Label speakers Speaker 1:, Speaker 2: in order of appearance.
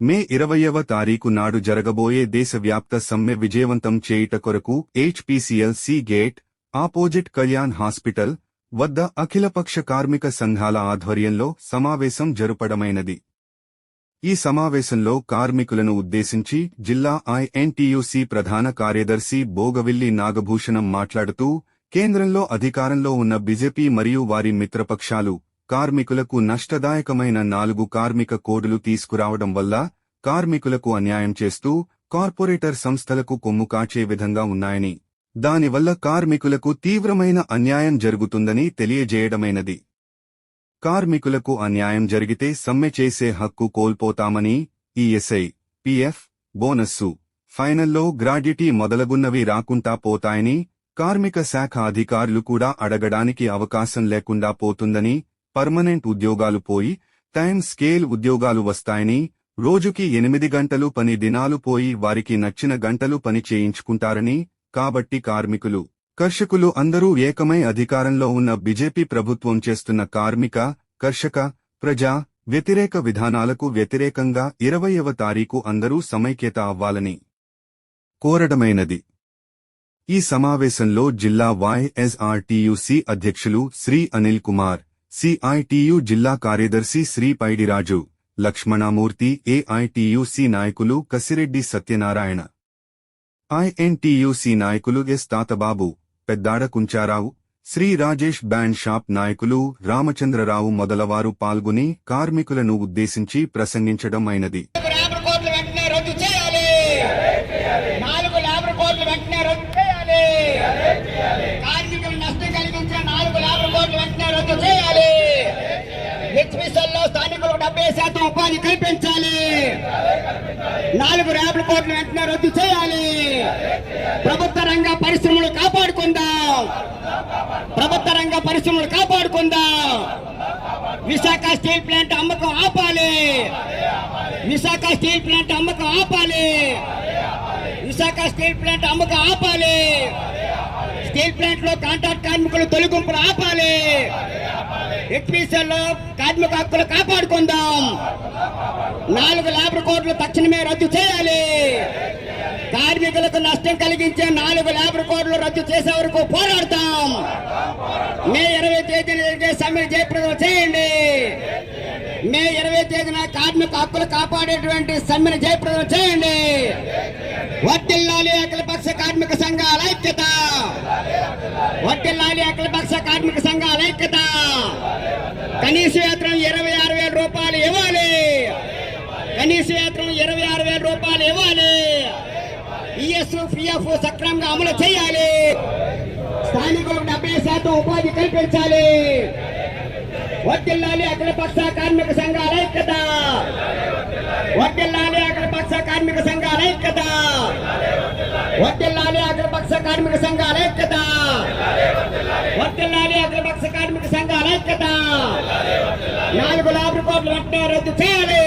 Speaker 1: మే ఇరవయవ తారీఖు నాడు జరగబోయే దేశవ్యాప్త సమ్మె విజయవంతం చేయుట కొరకు HPCL C gate opposite Kalyan hospital వద్ద అఖిలపక్ష కార్మిక సంఘాల ఆధ్వర్యంలో సమావేశం జరుపడమైనది. ఈ సమావేశంలో కార్మికులను ఉద్దేశించి జిల్లా ఐఎన్టీయూసీ ప్రధాన కార్యదర్శి బోగవిల్లి నాగభూషణం మాట్లాడుతూ కేంద్రంలో అధికారంలో ఉన్న బీజేపీ మరియు వారి మిత్రపక్షాలు కార్మికులకు నష్టదాయకమైన నాలుగు కార్మిక కోడులు తీసుకురావడం వల్ల కార్మికులకు అన్యాయం చేస్తూ కార్పొరేటర్ సంస్థలకు కొమ్ము కాచే విధంగా ఉన్నాయని దానివల్ల కార్మికులకు తీవ్రమైన అన్యాయం జరుగుతుందని తెలియజేయడమైనది. కార్మికులకు అన్యాయం జరిగితే సమ్మె చేసే హక్కు కోల్పోతామని ఈఎస్ఐ పిఎఫ్ బోనస్సు ఫైనల్లో గ్రాడ్యుటీ మొదలగున్నవి రాకుంటా పోతాయని కార్మిక శాఖ అధికారులు కూడా అడగడానికి అవకాశం లేకుండా పోతుందని పర్మనెంట్ ఉద్యోగాలు పోయి టైం స్కేల్ ఉద్యోగాలు వస్తాయని రోజుకి ఎనిమిది గంటలు పని దినాలు పోయి వారికి నచ్చిన గంటలు పని చేయించుకుంటారని కాబట్టి కార్మికులు. కర్షకులు అందరూ ఏకమై అధికారంలో ఉన్న బీజేపీ ప్రభుత్వం చేస్తున్న కార్మిక కర్షక ప్రజా వ్యతిరేక విధానాలకు వ్యతిరేకంగా ఇరవయవ తారీఖు అందరూ సమైక్యత అవ్వాలని కోరడమైనది. ఈ సమావేశంలో జిల్లా వైఎస్ఆర్టీయూసీ అధ్యక్షులు శ్రీ అనిల్ కుమార్ సిఐటియు జిల్లా కార్యదర్శి శ్రీ పైడిరాజు లక్ష్మణమూర్తి ఏఐటియుసి నాయకులు కసిరెడ్డి సత్యనారాయణ. ఐఎన్టీయూసీ నాయకులు S Tatababu Peddada Kuncharao Shri Rajesh band shop నాయకులు రామచంద్రరావు మొదలవారు పాల్గొని కార్మికులను ఉద్దేశించి ప్రసంగించడం అయినది.
Speaker 2: నాలుగు లేబర్ కోడ్లు వెంటనే రద్దు చేయాలి నాలుగు లేబర్ కోడ్లు వెంటనే రద్దు చేయాలి కార్మికులు నష్టం కలిగించిన నాలుగు లేబర్ కోడ్లు వెంటనే రద్దు చేయాలి హెచ్పిసల్లో స్థానికులకు డెబ్బై శాతం ఉపాధి కల్పించాలి. నాలుగు లేబర్ కోట్లు వెంటనే రద్దు చేయాలి. ప్రభుత్వ రంగ పరిశ్రమలు కాపాడుకుందాం. ప్రభుత్వ రంగ పరిశ్రమలు కాపాడుకుందాం. విశాఖ స్టీల్ ప్లాంట్ అమ్మకం ఆపాలి. విశాఖ స్టీల్ ప్లాంట్ అమ్మకం ఆపాలి. విశాఖ స్టీల్ ప్లాంట్ అమ్మకం ఆపాలి. స్టీల్ ప్లాంట్లో కాంట్రాక్ట్ కార్మికులు తొలగింపులు ఆపాలి. హెచ్పిసిఎల్లో కార్మిక హక్కులు కాపాడుకుందాం. నాలుగు లేబర్ కోడ్లు తక్షణమే రద్దు చేయాలి. కార్మికులకు నష్టం కలిగించే నాలుగు లేబర్ కోడ్లు రద్దు చేసే వరకు పోరాడతాం. మే ఇరవై తేదీన జరిగే సమ్మె జయప్రదం చేయండి. మే ఇరవై తేదీన కార్మిక హక్కులు కాపాడేటువంటి సమ్మెను జయప్రదం చేయండి. వడ్డిల్లాలి అఖిలపక్ష కార్మిక సంఘాల ఐక్యత. వడ్డిల్లాలి అఖిలపక్ష కార్మిక సంఘాల ఐక్యత. కనీస వేతనం ఇరవై ఆరు వేల రూపాయలు ఇవ్వాలి. కనీస వేతనం ఇరవై ఆరు వేల రూపాయలు ఇవ్వాలి. ఈఎస్ పిఎఫ్ సక్రమంగా అమలు చేయాలి. స్థానికులకు డెబ్బై శాతం ఉపాధి కల్పించాలి. వడ్డిల్లాలి అఖిలపక్ష కార్మిక సంఘాల ఐక్యత. వడ్డిల్లాలి అఖిలపక్ష కార్మిక సంఘాల ఐక్యత. వడ్డిల్లాలి అఖిలపక్ష కార్మిక సంఘాల ఐక్యత. వడ్డిల్లాలి అఖిలపక్ష కార్మిక సంఘాల ఐక్యత నాలుగు లాభ కోట్ల రద్దు చేయాలి.